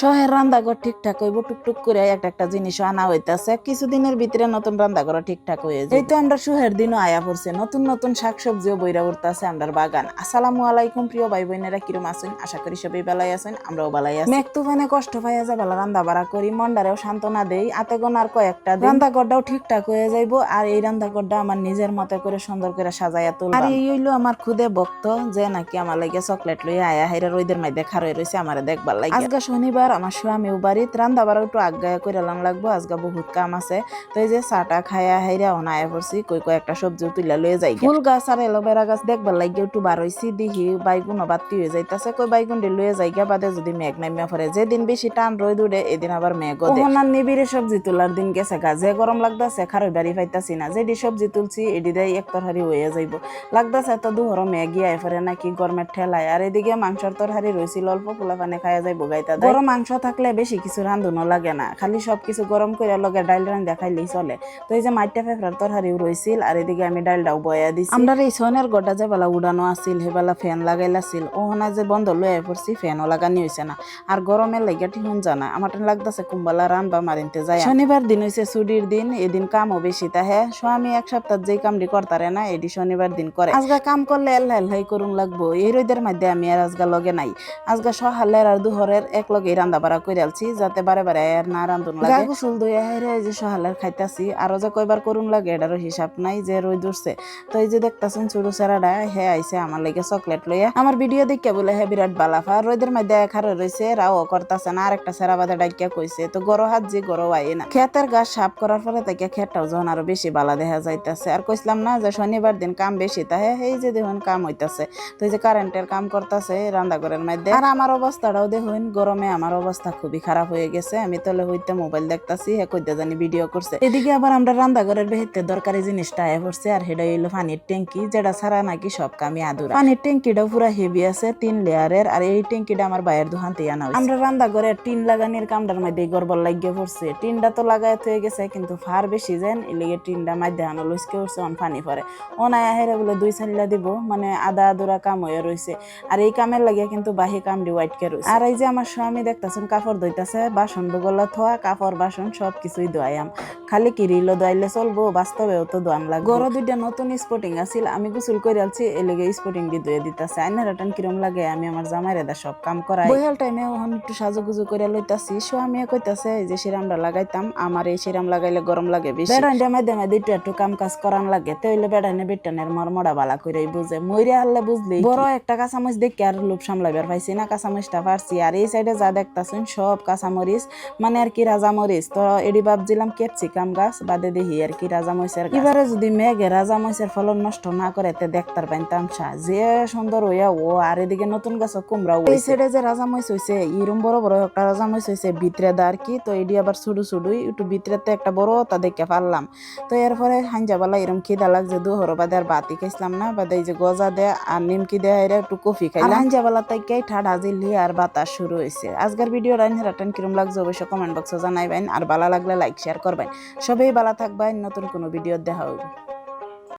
শহের রান্নাঘর ঠিকঠাক হইব, টুকটুক করে একটা একটা জিনিস আনা হইতাছে। কিছুদিনের ভিতরে নতুন রান্নাঘর ঠিকঠাক হয়ে যায় এই তো আমরা সুহের দিনও আয়া পড়ছে। নতুন নতুন শাকসবজিও বইরা উঠতেছে আমরার বাগান। আসসালামু আলাইকুম প্রিয় ভাই বোনেরা কিরম আছেন? আশা করি সবাই বেলায় আছেন, আমরাও বেলায় আছি। মেঘ তুফানে কষ্ট পাইয়া যায় বেলা রান্না বাড়া করি, মন্ডারেও সান্ত্বনা দেই আতেগোন আর কয়েকটা। রান্নাঘরটাও ঠিকঠাক হয়ে যাইব, আর এই রান্নাঘরটা আমার নিজের মতো করে সুন্দর করে সাজাইয়া তুলব আর এই হইল আমার খুদে ভক্ত, যে নাকি আমার লাগে চকলেট লইয়া আয়া, হাইরা রইদের মাঝে খারই রয়েছে আমার দেখবার লাগে আজকে শনিবার আমার স্বামীও বাড়িত। রান্না বাড়া একটু আজ্ঞায় করে লাম লাগবো আজকে বহুত কাম আছে। তো এই যে চাটা খাইয়া হাইরা অনায়া পড়ছি কই কয় একটা সবজি তুইলা লয়ে যাই ফুল গাছ আর এলোভেরা গাছ দেখবার লাগে একটু বার হইছি দেখি বাইগুন বাতি হয়ে যাইতাছে। কই বাইগুন ডে লয়ে যাই গিয়া বাদে যদি মেঘ নামিয়া পড়ে। যেদিন বেশি টান রোদ উঠে এদিন আবার মেঘ ওনার নিবিড়ে সবজি তোলার দিন গেছে গা। যে গরম লাগতাছে খারই বাড়ি পাইতাছি না। যেডি সবজি তুলছি এডি দেয় এক তরহারি হয়ে যাইব। লাগতাছে এত দুহর মেঘি আয় পরে নাকি গরমের ঠেলায়। আর এদিকে মাংসর তরহারি রইছিল অল্প পোলা পানে খাইয়া যাইব গাইতা। গরম মাংস থাকলে বেশি কিছু রান্ধুনো লাগে না। খালি সবকিছু গরম করে লগে ডাইল রান্ধা দেখাইলেই চলে। তো এই যে মাইটা ফেফরার তরহারিও রইছিল, আর এদিকে আমি ডাইলটাও বয়া দিছি। আমরা এই সনের গোটা যে বেলা উড়ানো আছিল হেবেলা ফ্যান লাগাইলাছিল। ওহনা যে বন্ধ লয়ে পড়ছি, ফ্যানও লাগানি হইছে না। আর গরমের লাগিয়া ঠিকুন জানা আমার লাগতেছে কুম্বালা রানবা মারিনতে যায়। শনিবার দিন হইছে ছুটির দিন, এদিন কামও বেশি তাহে। স্বামী এক সপ্তাহ যেই কামটি করতারে না এডি শনিবার দিন করে। আজগা কাম করলে এল্লা এল্লাই করুন লাগবো। এই রোদের মধ্যে আমি আর আজগা লগে নাই। আজগা সহালের আর দুহরের এক লগে রান্দা বাড়া করে আলছি, যাতে বারে বারে আর না রান্ধুন লাগে। গোসল ধুয়ে হেরে যে সহালের খাইতাছি, আরও যে কয়বার করুন লাগে, এটারও হিসাব নাই যে রই দূরছে তো এই যে দেখতাছেন ছোট সেরাডা হে আইছে আমার লাগে চকলেট লইয়া। আমার ভিডিও দেখে বলে, হে বিরাট বালাফা রোদের মধ্যে খারে রইছে, রাও করতাছে না আর একটা সেরা বাদে ডাকিয়া কইছে। তো গরো হাত যে গরো আই না। ক্ষেতের গাছ সাফ করার পরে তাকে ক্ষেতটাও যখন আরও বেশি বালা দেখা যাইতাছে। আর কইছিলাম না যে শনিবার দিন কাম বেশি তাহে এই যে দেখুন কাম হইতাছে। তো এই যে কারেন্টের কাম করতেছে রান্নাঘরের মধ্যে। আর আমার অবস্থাটাও দেখুন, গরমে আমার অবস্থা খুবই খারাপ হয়ে গেছে। আমি তলে হইতে মোবাইল দেখতাছি, হে কইতে জানি ভিডিও করছে। এদিকে আবার আমরা রান্নাঘরের বেহিতে দরকারি জিনিসটা আয় পড়ছে, আর সেটা হইল পানির ট্যাঙ্কি, যেটা ছাড়া নাকি সব কামই আদুরা পানির ট্যাঙ্কিটাও পুরা হেভি আছে, তিন লেয়ারের আর এই ট্যাঙ্কিটা আমার বাইরের দোকান থেকে আনা। আমরা রান্নাঘরের টিন লাগানির কামটার মধ্যে গড়বড় লাগিয়ে পড়ছে। টিনটা তো লাগায় হয়ে গেছে, কিন্তু ফার বেশি যেন এলিগে টিনটা মাধ্যে আনো লইসকে উঠছে অন পানি পরে ও নাই আহেরে বলে দুই চালিলা দিব মানে আদা আদুরা কাম হয়ে রইছে। আর এই কামের লাগিয়ে কিন্তু বাহি কাম দি হোয়াইট কে রইছে। আর এই যে আমার স্বামী দেখতাছেন কাপড় ধুইতাছে বাসন বগলা থোয়া কাপড় বাসন সব কিছুই ধোয়াইয়াম। খালি কিরিলো দোয়াইলে চলবো বাস্তবেও তো দোয়ান লাগবে। গরো দুইটা নতুন স্পোর্টিং আছিল আমি গোসল করে আলছি এলেগে স্পোর্টিং দি ধুয়ে দিতাছে। আইনার টান কিরম লাগে আমি আমার জামাইরে দা সব কাম করাই। বইহাল টাইমে ওখান একটু সাজুগুজু করে লইতাছি স্বামী কইতাছে এই যে সিরামটা লাগাইতাম আমার এই সিরাম লাগাইলে গরম লাগে বেশি। বেড়াইটা মাঝে মাঝে একটু একটু কাম কাজ করান লাগে তৈলে বেড়াইনে বেটানের মরমড়া বালা করে বুঝে। মইরে হারলে বুঝলি বড় একটা কাঁচামরিচ দেখি আর লোভ সামলাইবার পাইছি না কাঁচামরিচটা পারছি আর এই সাইডে যা দেখতাছেন, সব কাঁচামরিচ মানে আর কি রাজামরিচ। তো এডি ভাবছিলাম ক্যাপসিকাম গাছ বাদে দেখি আর কি রাজামরিচের। এবারে যদি মেঘে রাজামরিচের ফলন নষ্ট না করে তে দেখতার পাইতাম সা যে সুন্দর হইয়া, ও আর এদিকে নতুন গাছ কুমড়া এই সাইডে যে রাজামরিচ হইছে এরম বড় বড় একটা রাজামরিচ হইছে, ভিতরে দা আর কি। তো এডি আবার ছুডু ছুডুই একটু ভিতরে তো একটা বড় তা দেখে পারলাম তো এরপরে হাঞ্জাবালা এরম খিদা লাগছে, দুহর বাদে আর বাতি খাইছিলাম না। বাদে এই যে গজা দে আর নিমকি দে এরা একটু কফি খাইলাম। হাঞ্জাবালা তাই ঠাডা জিলি আর বাতাস শুরু হয়েছে আজকের ভিডিও রাইন রাটান কিরম লাগছে অবশ্যই কমেন্ট বক্সে জানাইবেন। আর ভালো লাগলে লাইক শেয়ার করবেন। সবাই ভালো থাকবেন। নতুন কোনো ভিডিও দেখা হবে।